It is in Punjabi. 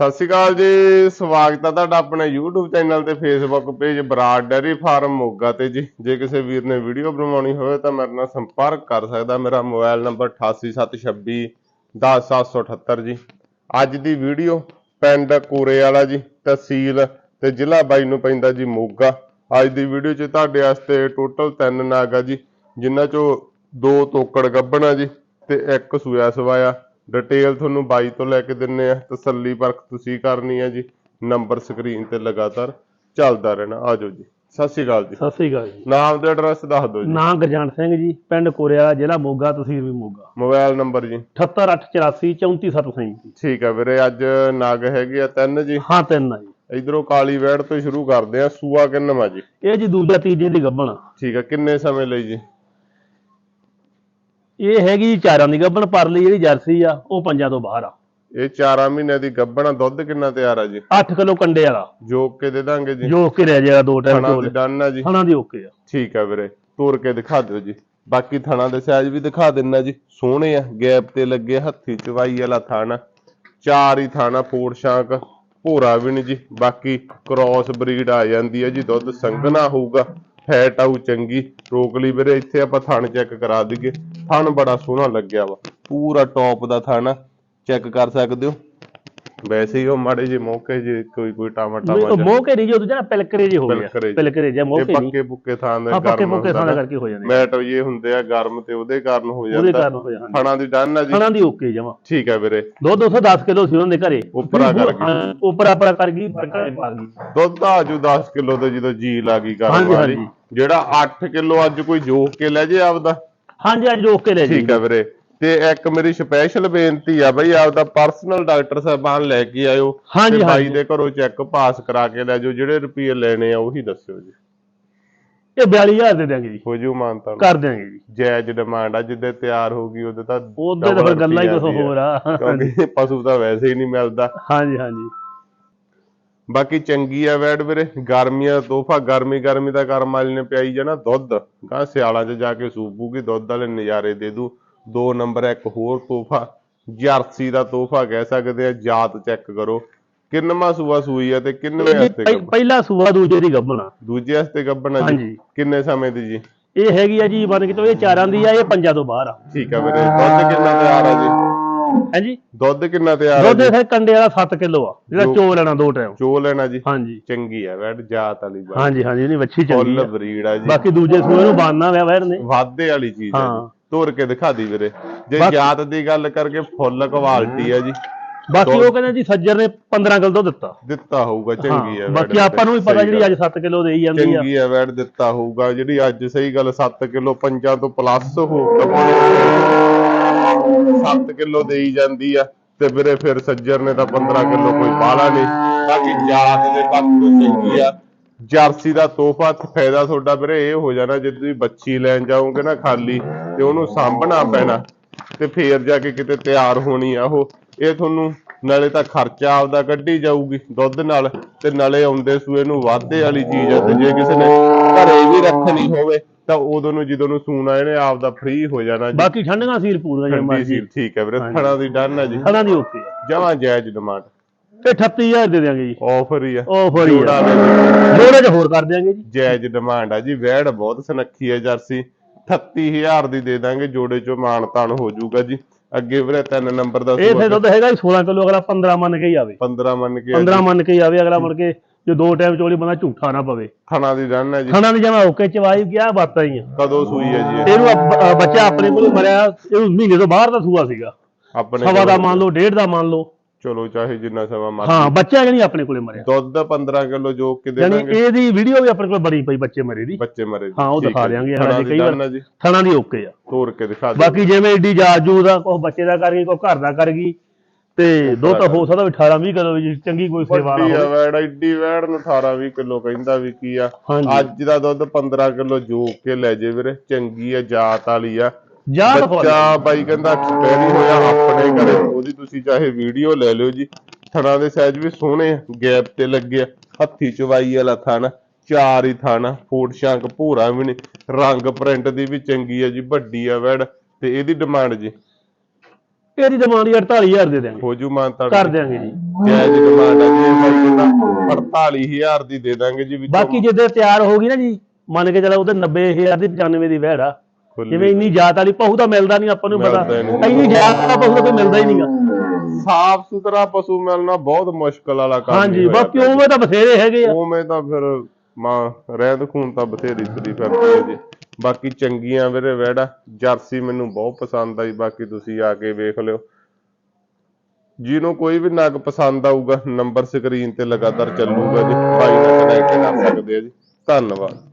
ਸਤਿ ਸ਼੍ਰੀ ਅਕਾਲ ਜੀ, ਸਵਾਗਤ ਹੈ ਤੁਹਾਡਾ ਆਪਣੇ YouTube ਚੈਨਲ ਤੇ Facebook page Brar dairy farm Moga ਤੇ ਜੀ। ਜੇ ਕਿਸੇ ਵੀਰ ਨੇ ਵੀਡੀਓ ਬਣਵਾਉਣੀ ਹੋਵੇ ਤਾਂ ਮੇਰੇ ਨਾਲ ਸੰਪਰਕ ਕਰ ਸਕਦਾ। ਮੇਰਾ ਮੋਬਾਈਲ ਨੰਬਰ 8876 10778 ਜੀ। ਅੱਜ ਦੀ ਵੀਡੀਓ ਪਿੰਡ ਕੋਰੇ ਵਾਲਾ ਜੀ, ਤਹਿਸੀਲ ਤੇ ਜ਼ਿਲ੍ਹਾ ਬਾਈ ਨੂੰ ਪੈਂਦਾ ਜੀ ਮੋਗਾ। ਅੱਜ ਦੀ ਵੀਡੀਓ 'ਚ ਤੁਹਾਡੇ ਵਾਸਤੇ ਟੋਟਲ ਤਿੰਨ ਨਾਗ ਆ ਜੀ, ਜਿਨ੍ਹਾਂ 'ਚੋਂ ਦੋ ਤੋਕੜ ਗੱਭਣਾ ਜੀ ਤੇ ਇੱਕ ਸੂਆ ਸਵਾਇਆ। ਡਿਟੇਲ ਤੁਹਾਨੂੰ ਬਾਈ ਤੋਂ ਲੈ ਕੇ ਦਿੰਨੇ ਆ। ਤਸੱਲੀ ਪਰਖ ਤੁਸੀਂ ਕਰਨੀ ਆ ਜੀ। ਨੰਬਰ ਸਕਰੀਨ ਤੇ ਲਗਾਤਾਰ ਚੱਲਦਾ ਰਹਿਣਾ। ਆਜੋ ਜੀ। ਸਤਿ ਸ਼੍ਰੀ ਅਕਾਲ ਜੀ। ਸਤਿ ਸ੍ਰੀ ਅਕਾਲ ਜੀ। ਨਾਮ ਤੇ ਐਡਰੈਸ ਦੱਸ ਦਿਓ ਜੀ। ਨਾਮ ਗਰਜਾਨ ਸਿੰਘ ਜੀ ਪਿੰਡ ਕੋਰਿਆ ਜ਼ਿਲ੍ਹਾ ਮੋਗਾ ਤਹਿਸੀਲ ਵੀ ਮੋਗਾ। ਮੋਬਾਈਲ ਨੰਬਰ ਜੀ। 78884 34737 ਜੀ ਠੀਕ ਆ ਵੀਰੇ ਅੱਜ ਨਾਗ ਹੈਗੇ ਆ ਤਿੰਨ ਜੀ। ਹਾਂ ਤਿੰਨ ਆ ਜੀ। ਇਧਰੋਂ ਕਾਲੀ ਵੈੜ ਤੋਂ ਹੀ ਸ਼ੁਰੂ ਕਰਦੇ ਆ। ਸੂਆ ਕਿੰਨਵਾ ਜੀ? ਇਹ ਜੀ ਦੂਜਾ ਤੀਜੇ ਦੀ ਗੱਭਣ। ਠੀਕ ਆ। ਕਿੰਨੇ ਸਮੇਂ ਲਈ ਜੀ? ਇਹ ਹੈਗੀ ਜੀ ਚਾਰਾਂ ਦੀ ਗੱਭਣ ਪਰਲੀ ਜਿਹੜੀ ਜਰਸੀ ਆ ਉਹ ਪੰਜਾਂ ਤੋਂ ਬਾਹਰ ਆ। ਇਹ 4 ਮਹੀਨਿਆਂ ਦੀ ਗੱਭਣਾ ਦੁੱਧ ਕਿੰਨਾ ਤਿਆਰ ਆ ਜੀ? 8 ਕਿਲੋ ਕੰਡੇ ਵਾਲਾ। ਜੋਕ ਕੇ ਦੇ ਦਾਂਗੇ ਜੀ। ਜੋ ਕਿ ਰਹਿ ਜਾਏਗਾ ਦੋ ਟਾਈਮ ਥਣਾ ਦੀ ਚੋਲ ਡਨ ਆ ਜੀ। ਖਾਣਾ ਦੀ ਓਕੇ ਆ। ਠੀਕ ਆ ਵੀਰੇ ਤੋੜ ਕੇ ਦਿਖਾ ਦਿਓ ਜੀ। ਬਾਕੀ ਥਣਾ ਦੇ ਸਾਈਜ਼ ਵੀ ਦਿਖਾ ਦਿੰਨਾ ਜੀ। ਸੋਹਣੇ ਆ ਗੈਪ ਤੇ ਲੱਗੇ ਹੱਥੀ ਚਵਾਈ ਵਾਲਾ ਥਣ। ਚਾਰ ਹੀ ਥਾਣਾ ਫੋੜ ਸ਼ਾਂਕ ਭੋਰਾ ਵੀ ਨਹੀਂ ਜੀ। ਬਾਕੀ ਕ੍ਰਾਸ ਬਰੀਡ ਆ ਜਾਂਦੀ ਹੈ ਜੀ ਦੁੱਧ ਸੰਘਣਾ ਹੋਊਗਾ। ਫੈਟ ਆਊ ਚੰਗੀ, ਰੋਕ ਲਈ ਵੀਰੇ, ਇੱਥੇ ਆਪਾਂ ਥਣ ਚੈੱਕ ਕਰਾ ਦਈਏ। ਥਣ ਬੜਾ ਸੋਹਣਾ ਲੱਗਿਆ ਵਾ। ਪੂਰਾ ਟੌਪ ਦਾ ਥਣ ਚੈੱਕ ਕਰ ਸਕਦੇ ਹੋ? ਵੈਸੇ ਹੀ ਉਹ ਮਾੜੇ ਜੇ ਮੌਕੇ ਜੇ ਕੋਈ ਕੋਈ ਟਾਮਾ ਉਹ ਟਾਮਾ ਮੋਹ ਕੇ ਨਹੀਂ ਜੋ ਦੂਜਾ ਨਾ ਪਿਲਕਰੇ ਜੇ ਹੋ ਗਿਆ। ਪਿਲਕਰੇ ਜੇ ਮੋਹ ਇਹ ਕੇ ਨਹੀਂ ਪੱਕੇ ਪੁੱਕੇ ਥਾਂ ਦੇ ਪੱਕੇ ਗਰਮ ਪੁੱਕੇ ਹੁੰਦਾ ਸਾਡਾ ਨਾ। ਕਰਕੇ ਹੋ ਜਾਂਦੇ ਮੈਟ ਇਹ ਹੁੰਦੇ ਆ ਗਰਮ ਤੇ ਉਹਦੇ ਕਾਰਨ ਹੋ ਉਹਦੇ ਜਾਂਦਾ। ਕਾਰਨ ਹੋ ਜਾਂਦੇ ਫਣਾ ਦੀ ਡਨ ਆ ਜੀ। ਖਾਣਾ ਦੀ ਓਕੇ ਜਮਾ। ਠੀਕ ਹੈ ਵੀਰੇ। ਦੋ 210 ਕਿਲੋ ਸੀ ਉਹਨਾਂ ਦੇ ਘਰੇ। ਉੱਪਰਾ ਕਰ ਗਈ। ਉੱਪਰਾ ਉੱਪਰਾ ਕਰ ਗਈ ਘਰੇ ਪਾ ਗਈ। ਦੁੱਧ ਆਜੂ 10 ਕਿਲੋ ਤੇ ਜਦੋਂ ਜੀ ਲੱਗੀ ਕਰਨ ਹਾਂਜੀ, ਵਾਲੀ। ਜਿਹੜਾ 8 ਕਿਲੋ ਅੱਜ ਕੋਈ ਜੋਕ ਕੇ ਲੈ ਜੇ ਆਪਦਾ। ਹਾਂਜੀ ਅੱਜ ਰੋਕ ਕੇ ਲੈ ਜੀ ਠੀਕ ਹੈ ਵੀਰੇ। ਤੇ ਇੱਕ ਮੇਰੀ ਸਪੈਸ਼ਲ ਬੇਨਤੀ ਆ ਬਈ ਆਪਦਾ ਪਰਸਨਲ ਡਾਕਟਰ ਸਾਹਿਬਾਨ ਲੈ ਕੇ ਆਇਓ ਤੇ ਬਾਈ। ਦੇ ਘਰੋਂ ਚੈੱਕ ਪਾਸ ਕਰਾ ਕੇ ਲੈ ਜਾਓ ਜਿਹੜੇ ਰੁਪਏ ਲੈਣੇ ਆ ਉਹੀ ਦੱਸਿਓ ਜੀ। ਇਹ 42000 ਦੇ ਦਿਆਂਗੇ ਜੀ। ਹੋ ਜੂ ਮਾਨਤਾ ਕਰ ਦਿਆਂਗੇ ਜੀ। ਜਾਇਜ਼ ਡਿਮਾਂਡ ਆ ਜਿੱਦੇ ਤਿਆਰ ਹੋਊਗੀ ਉਹਦੇ ਤਾਂ ਉਹਦੇ ਤਾਂ ਗੱਲਾਂ ਹੀ ਕੁਝ। ਹੋਰ ਆ। ਕਿਉਂਕਿ ਪਸ਼ੂ ਤਾਂ ਵੈਸੇ ਹੀ ਨਹੀਂ ਮਿਲਦਾ। ਹਾਂਜੀ ਹਾਂਜੀ। ਬਾਕੀ ਚੰਗੀ ਆ ਵੈਡ ਵੀਰੇ ਗਰਮੀਆਂ ਦਾ ਤੋਹਫਾ ਗਰਮੀ ਗਰਮੀ ਦਾ ਕਰਮ ਵਾਲੀ ਨੇ ਪਿਆਈ ਜਾਣਾ ਦੁੱਧ। ਗਾਂ ਸਿਆਲਾਂ 'ਚ ਜਾ ਕੇ ਸੂਪੂਗੀ ਦੁੱਧ ਵਾਲੇ ਨਜ਼ਾਰੇ ਦੇ ਦੂ। ਦੋ ਨੰਬਰ ਇੱਕ ਹੋਰ ਤੋਹਫਾ। ਜਰਸੀ ਦਾ ਤੋਹਫਾ ਕਹਿ ਸਕਦੇ ਆ ਜਾਤ ਚੈੱਕ ਕਰੋ। ਕਿੰਨਵਾਂ ਸੂਆ ਸੂਈ ਆ ਤੇ ਕਿੰਨਵੇਂ ਪਹਿ- ਪਹਿਲਾ ਸੂਆ ਦੂਜੇ ਦੀ ਗੱਭਣਾ ਦੂਜੇ ਹਸਤੇ ਗੱਭਣਾ ਜੀ? ਹਾਂਜੀ। ਕਿੰਨੇ ਸਮੇਂ ਦੀ ਜੀ? ਇਹ ਹੈਗੀ ਆ ਜੀ ਮੰਨ ਕੇ ਚਲੋ ਇਹ ਚਾਰਾਂ ਦੀ ਆ ਇਹ ਪੰਜਾਂ ਤੋਂ ਬਾਹਰ ਆ। ਠੀਕ ਆ ਵੀਰੇ ਦੁੱਧ ਕਿੰਨਾ ਤਿਆਰ ਆ ਜੀ? ਹਾਂਜੀ। ਦੁੱਧ ਕਿੰਨਾ ਤਿਆਰ ਆ ਦੁੱਧ ਜੀ? ਇਹ ਕੰਡੇ ਵਾਲਾ 7 ਕਿਲੋ ਆ ਜਿਹੜਾ ਚੋ ਲੈਣਾ ਦੋ ਟਾਈਮ। ਚੋ ਲੈਣਾ ਜੀ? ਹਾਂਜੀ। ਚੰਗੀ ਆ ਵੈਡ ਜਾਤ ਵਾਲੀ ਬਾਤ। ਹਾਂਜੀ ਹਾਂਜੀ ਇਹਦੀ ਵੱਛੀ ਚੰਗੀ ਫੁੱਲ ਆ ਬਰੀਡ ਆ ਜੀ। ਬਾਕੀ ਦੂਜੇ ਸੂਏ ਨੂੰ ਬਾਨਣਾ ਵਿਆ ਵੈਰ ਨੇ। ਵਾਧੇ ਵਾਲੀ ਚੀਜ਼ ਹੈ ਹਾਂ। ਤੋੜ ਕੇ ਦਿਖਾ ਦੀ ਵੀਰੇ। ਜੇ ਜਾਤ ਦੀ ਗੱਲ ਕਰਕੇ ਫੁੱਲ ਕੁਆਲਿਟੀ ਆ ਜੀ। ਬਾਕੀ ਉਹ ਕਹਿੰਦੇ ਜੀ ਸੱਜਰ ਨੇ 15 ਕਿਲੋ ਦੁੱਧ ਦਿੱਤਾ। ਦਿੱਤਾ ਹੋਊਗਾ ਚੰਗੀ ਹਾਂ, ਆ ਬਾਕੀ ਆਪਾਂ ਨੂੰ ਵੀ ਪਤਾ ਜਿਹੜੀ ਅੱਜ 7 ਕਿਲੋ ਦੇਈ ਜਾਂਦੀ ਆ। ਚੰਗੀ ਆ ਵੈਟ ਦਿੱਤਾ ਹੋਊਗਾ। ਜਿਹੜੀ ਅੱਜ ਸਹੀ ਗੱਲ 7 ਕਿਲੋ ਪੰਜਾਂ ਤੋਂ ਪਲੱਸ ਹੋਊਗਾ 7 ਕਿਲੋ ਦੇਈ ਜਾਂਦੀ ਆ। ਤੇ ਵੀਰੇ ਫਿਰ ਸੱਜਰ ਨੇ ਤਾਂ 15 ਕਿਲੋ ਕੋਈ ਬਾਲਾ ਨਹੀਂ। ਬਾਕੀ ਜਾਤ ਦੇ ਪੱਖ ਤੋਂ ਚੰਗੀ ਆ। ਜਰਸੀ ਦਾ ਤੋਹਫਾ ਫਾਇਦਾ ਤੁਹਾਡਾ ਵੀਰੇ ਇਹ ਹੋ ਜਾਣਾ ਜੇ ਤੁਸੀਂ ਬੱਚੀ ਲੈਣ ਜਾਓਗੇ ਨਾ ਖਾਲੀ ਤੇ ਉਹਨੂੰ ਸਾਂਭਣਾ ਪੈਣਾ ਤੇ ਫੇਰ ਜਾ ਕੇ ਕਿਤੇ ਤਿਆਰ ਹੋਣੀ ਆ ਉਹ। ਇਹ ਤੁਹਾਨੂੰ ਨਾਲੇ ਤਾਂ ਖਰਚਾ ਆਪਦਾ ਕੱਢੀ ਜਾਊਗੀ ਦੁੱਧ ਨਾਲ ਤੇ ਨਾਲੇ ਆਉਂਦੇ ਸੂਏ ਨੂੰ ਵਾਧੇ ਵਾਲੀ ਚੀਜ਼ ਆ ਤੇ ਜੇ ਕਿਸੇ ਨੇ ਘਰੇ ਵੀ ਰੱਖਣੀ ਹੋਵੇ ਤਾਂ ਉਦੋਂ ਨੂੰ ਜਦੋਂ ਨੂੰ ਸੂਣਾ ਇਹਨੇ ਆਪਦਾ ਫ੍ਰੀ ਹੋ ਜਾਣਾ ਜੀ। ਬਾਕੀ ਠੰਡੀਆਂ ਸੀਲ ਪੂਰੀਆਂ ਜੇ ਠੰਡੀ ਮਰਜ਼ੀ। ਸੀਲ ਠੀਕ ਹੈ ਵੀਰੇ। ਥਣਾ ਦੀ ਡਨ ਆ ਜੀ। ਹਣਾ ਦੀ ਓਕੇ ਜਮਾਂ ਜਾਇਜ਼ ਡਿਮਾਂਡ ਤੇ 38000 ਦੇ ਦਿਆਂਗੇ ਜੀ। ਆਫਰ ਹੀ ਆ। ਉਹ ਫਰੀ ਜੋੜਾ ਆ। ਜੋੜੇ ਚ ਹੋਰ ਕਰ ਦਿਆਂਗੇ ਜੀ। ਜਾਇਜ਼ ਡਿਮਾਂਡ ਆ ਜੀ ਵੈੜ ਬਹੁਤ ਸੁਨੱਖੀ ਹੈ ਜਰਸੀ। 38000 ਦੀ ਦੇ ਦਾਂਗੇ ਜੋੜੇ ਚੋਂ ਮਾਨ ਤਾਨ ਹੋ ਜਾਊਗਾ ਜੀ। ਅੱਗੇ ਵੀਰੇ ਤਿੰਨ ਨੰਬਰ ਦਾ ਇਹ ਫਿਰ ਦੁੱਧ ਹੈਗਾ ਜੀ 16 ਕਿਲੋ ਅਗਲਾ 15 ਮੰਨ ਕੇ ਹੀ ਆਵੇ। 15 ਮੰਨ ਕੇ 15 ਮੰਨ ਕੇ ਹੀ ਆਵੇ ਅਗਲਾ ਮੁੜ ਕੇ ਜੋ ਦੋ ਟਾਈਮ ਚੋਲੀ ਬੰਦਾ ਝੂਠਾ ਨਾ ਪਵੇ। ਥਣਾ ਦੀ ਡਨ ਹੈ ਜੀ। ਖਾਣਾ ਵੀ ਜਮਾ ਓਕੇ ਚਵਾਈ ਗਿਆ ਬਾਤਾਂ ਹੀ ਆ। ਕਦੋਂ ਸੂਈ ਹੈ ਜੀ ਇਹ? ਇਹਨੂੰ ਬੱਚਾ ਆਪਣੇ ਕੋਲ ਮਰਿਆ ਇਹ ਮਹੀਨੇ ਤੋਂ ਬਾਹਰ ਦਾ ਸੂਆ ਸੀਗਾ। ਆਪਣੇ ਸਵਾ ਦਾ ਮੰਨ ਲਓ ਡੇਢ ਦਾ ਮੰਨ ਲਓ। ਚਲੋ ਚਾਹੇ ਜਿੰਨਾ ਸਮਾਂ ਹਾਂ ਮਰਜ਼ੀ ਬੱਚਾ ਨਹੀਂ ਆਪਣੇ ਕੋਲੇ ਮਰਿਆ। ਦੁੱਧ 15 ਕਿਲੋ ਜੋ ਕੇ ਦੇ ਯਾਨੀ ਦਾਂਗੇ। ਇਹਦੀ ਵੀਡੀਓ ਵੀ ਆਪਣੇ ਕੋਲ ਬਣੀ ਪਈ ਬੱਚੇ ਮਰੇ ਦੀ। ਬੱਚੇ ਮਰੇ ਦੀ। ਹਾਂ, ਉਹ ਦਿਖਾ ਹੈ ਜੀ। ਦਿਆਂਗੇ, ਥਣਾ ਹਾਲਾਂਕਿ ਦੀ ਕਈ ਵਾਰ- ਹੈ ਜੀ ਥਣਾ ਦੀ ਓਕੇ ਆ। ਤੋੜ ਕੇ ਦਿਖਾ ਦਿਓ। ਬਾਕੀ ਜਿਵੇਂ ਏਡੀ ਜਾਜੂ ਦਾ ਕੋਈ ਬੱਚੇ ਦਾ ਕਰ ਗਈ ਕੋਈ ਘਰ ਦਾ ਕਰ ਗਈ ਤੇ ਦੋ ਤਾਂ ਹੋ ਸਕਦਾ ਵੀ 18 20 ਕਿਲੋ ਵੀ ਚੰਗੀ ਕੋਈ ਸੇਵਾ ਨਾ ਹੋਵੇ। ਵੈੜ ਐਡੀ ਵੈੜ ਨੂੰ 18 20 ਕਿਲੋ ਕਹਿੰਦਾ ਵੀ ਕੀ ਆ। ਅੱਜ ਦਾ ਦੁੱਧ 15 ਕਿਲੋ ਜੋਕ ਕੇ ਲੈ ਜੇ ਵੀਰੇ ਚੰਗੀ ਆ ਜਾਤ ਵਾਲੀ ਆ। ਜਾਂ ਬੱਚਾ ਬਾਈ ਕਹਿੰਦਾ ਐਕਸਪਾਇਰੀ ਹੋਇਆ ਆਪਣੇ ਘਰੇ ਉਹਦੀ ਤੁਸੀਂ ਚਾਹੇ ਵੀਡੀਓ ਲੈ ਲਿਓ ਜੀ। ਥਣਾ ਦੇ ਸਾਈਜ਼ ਵੀ ਸੋਹਣੇ ਗੈਪ ਤੇ ਲੱਗੇ ਆ। ਹੱਥੀ ਚਵਾਈ ਵਾਲਾ ਥਣ ਚਾਰ ਹੀ ਥਣ ਫੋਟ ਸ਼ੰਕ ਭੂਰਾ ਵੀ ਨਹੀਂ। ਰੰਗ ਪ੍ਰਿੰਟ ਦੀ ਵੀ ਚੰਗੀ ਆ ਜੀ ਵੱਡੀ ਆ ਵੈੜ। ਤੇ ਇਹਦੀ ਡਿਮਾਂਡ ਜੀ। ਇਹਦੀ ਡਿਮਾਂਡ 48000 ਦੇ ਦਿਆਂਗੇ। ਹੋ ਜੂ ਮਾਨਤਾ ਕਰ ਦਿਆਂਗੇ ਜੀ। ਜਾਇਜ਼ ਡਿਮਾਂਡ ਆ ਜੀ ਇਹ ਬਾਈ ਕਹਿੰਦਾ 48000 ਦੀ ਦੇ ਦਾਂਗੇ ਜੀ ਬਾਕੀ ਜਿੱਦੇ ਤਿਆਰ ਹੋ ਗਈ ਨਾ ਜੀ ਮੰਨ ਕੇ ਚੱਲੋ ਉਹਦੇ 90000 ਦੀ 95 ਦੀ ਵਹਿੜ ਆ। ਜਿਵੇਂ ਇੰਨੀ ਜਾਤ ਵਾਲੀ ਪਹੂ ਤਾਂ ਮਿਲਦਾ ਨਹੀਂ ਆਪਾਂ ਨੂੰ ਪਤਾ। ਇੰਨੀ ਜਾਤ ਵਾਲਾ ਪਹੂ ਤਾਂ ਕੋਈ ਮਿਲਦਾ ਹੀ ਨਹੀਂਗਾ। ਸਾਫ਼ ਸੁਥਰਾ ਪਸ਼ੂ ਮਿਲਣਾ ਬਹੁਤ ਮੁਸ਼ਕਲ ਵਾਲਾ ਕੰਮ ਹਾਂਜੀ ਨਹੀਂ ਹੋਇਆ ਬਾਕੀ ਉਵੇਂ ਤਾਂ ਬਥੇਰੇ ਹੈਗੇ ਆ। ਉਵੇਂ ਤਾਂ ਫਿਰ ਮਾਂ ਰਹਿੰਦ ਖੂਨ ਤਾਂ ਬਥੇਰੀ ਤੁਰੀ ਫਿਰਦੀ ਹੈ ਜੀ। ਬਾਕੀ ਚੰਗੀਆਂ ਵੀਰੇ ਵੈੜਾ ਜਰਸੀ ਮੈਨੂੰ ਬਹੁਤ ਪਸੰਦ ਆਈ ਬਾਕੀ ਤੁਸੀਂ ਆ ਕੇ ਵੇਖ ਲਿਓ। ਜਿਹਨੂੰ ਕੋਈ ਵੀ ਨਗ ਪਸੰਦ ਆਊਗਾ ਨੰਬਰ ਸਕਰੀਨ ਤੇ ਲਗਾਤਾਰ ਚੱਲੂਗਾ ਜੀ। ਭਾਈ ਨਾਲ ਕਨੈਕਟ ਕਰ ਸਕਦੇ ਆ ਜੀ। ਧੰਨਵਾਦ।